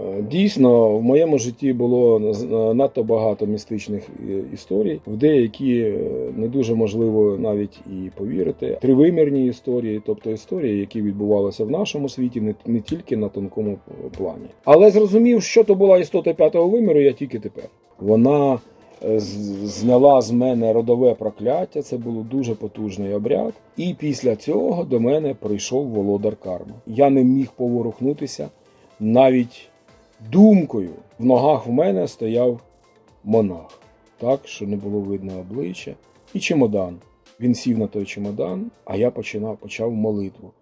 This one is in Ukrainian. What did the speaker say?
Е, Дійсно, в моєму житті було е, надто багато містичних е, історій, в деякі не дуже можливо навіть і повірити. Тривимірні історії, тобто історії, які відбувалися в нашому світі, не, тільки на тонкому плані. Але зрозумів, що то була істота п'ятого виміру, я тільки тепер. Вона зняла з мене родове прокляття. Це був дуже потужний обряд. І після цього до мене прийшов володар карми. Я не міг поворухнутися навіть думкою. В ногах в мене стояв монах, так що не було видно обличчя, і чемодан. Він сів на той чемодан, а я починав, почав молитву.